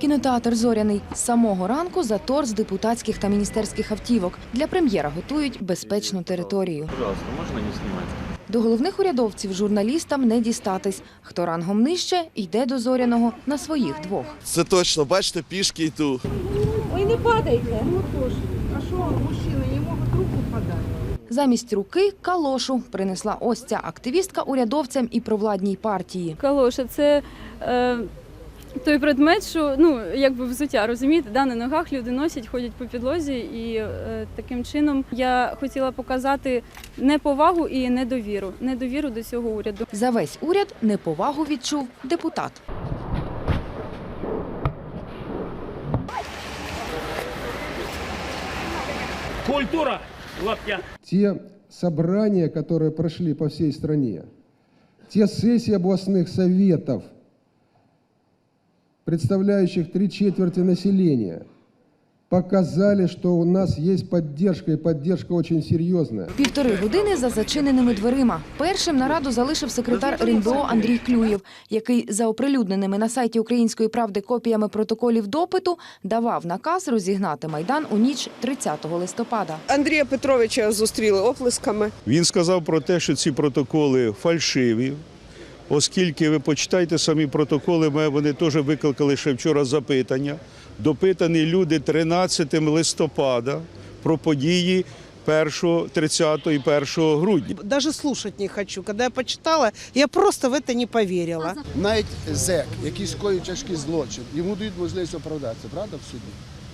Кінотеатр Зоряний з самого ранку затор з депутатських та міністерських автівок. Для прем'єра готують безпечну територію. Пожалуйста, можно не снимать? До головних урядовців журналістам не дістатись. Хто рангом нижче, йде до зоряного на своїх двох. Це точно, бачите, пішки йду. Ой, не падайте. Ну то ж, а що мужчини не можуть руку подати? Замість руки калошу принесла ось ця активістка урядовцям і провладній партії. Калоша це е, той предмет, що ну якби взуття, розумієте, да, на ногах люди носять, ходять по підлозі, і е, таким чином я хотіла показати неповагу і недовіру, недовіру до цього уряду. За весь уряд неповагу відчув депутат. Культура! Лаптя! те собрания, которые прошли по всей стране, те сессии областных советов, представляющих три четверти населения, показали, что у нас есть поддержка, и поддержка очень серьезная. Півтори години за зачиненими дверима. Першим нараду залишив секретар РНБО Андрій Клюєв, який за оприлюдненими на сайті Української правди копіями протоколів допиту давав наказ розігнати майдан у ніч 30 листопада. Андрія Петровича зустріли оплесками. Він сказав про те, що ці протоколи фальшиві, оскільки ви почитайте самі протоколи, ми- вони теж викликали ще вчора запитання. Допитані люди 13 листопада про події 1, 30 і 1 грудня. Даже слушать не хочу. Когда я почитала, я просто в это не поверила. Навіть зек, який скоїв тяжкий злочин, йому дають можливість оправдатися, правда в суді?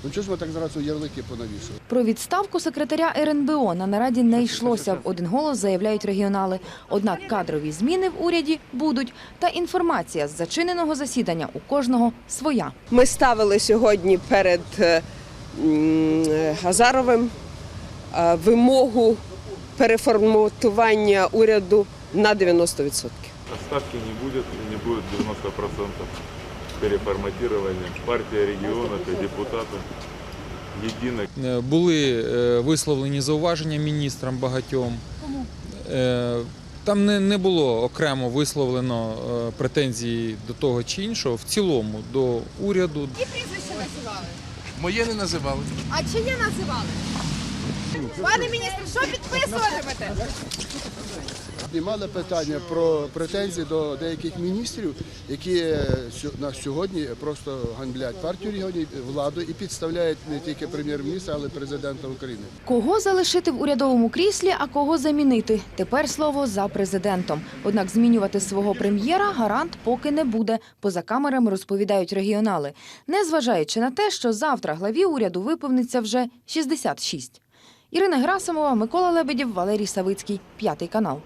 Ну чого ж ми так зразу ярлики понавішали? Про відставку секретаря РНБО на нараді не йшлося. В один голос заявляють регіонали. Однак кадрові зміни в уряді будуть. Та інформація з зачиненого засідання у кожного своя. Ми ставили сьогодні перед е, м, е, Газаровим е, вимогу переформатування уряду на 90%. Отставки не будет, и не будет 90% переформатирования. Партия регионов и депутаты едино. Е, Були е, висловлені зауваження міністрам багатьом. Е, Там не, не було окремо висловлено претензії до того чи іншого. В цілому до уряду, Моє не називали. А чиє називали? Пане міністр, що підписуватимете? Піднімали питання про претензії до деяких міністрів, які е, сьо- на сьогодні просто ганьблять партію регіонів, владу і підставляють не тільки прем'єр-міністра, але й президента України. Кого залишити в урядовому кріслі, а кого замінити? Тепер слово за президентом. Однак змінювати свого прем'єра гарант поки не буде. Поза камерами розповідають регіонали. Незважаючи на те, що завтра главі уряду виповниться вже 66. Ірина Герасимова, Микола Лебедєв, Валерій Савицький. П'ятий канал.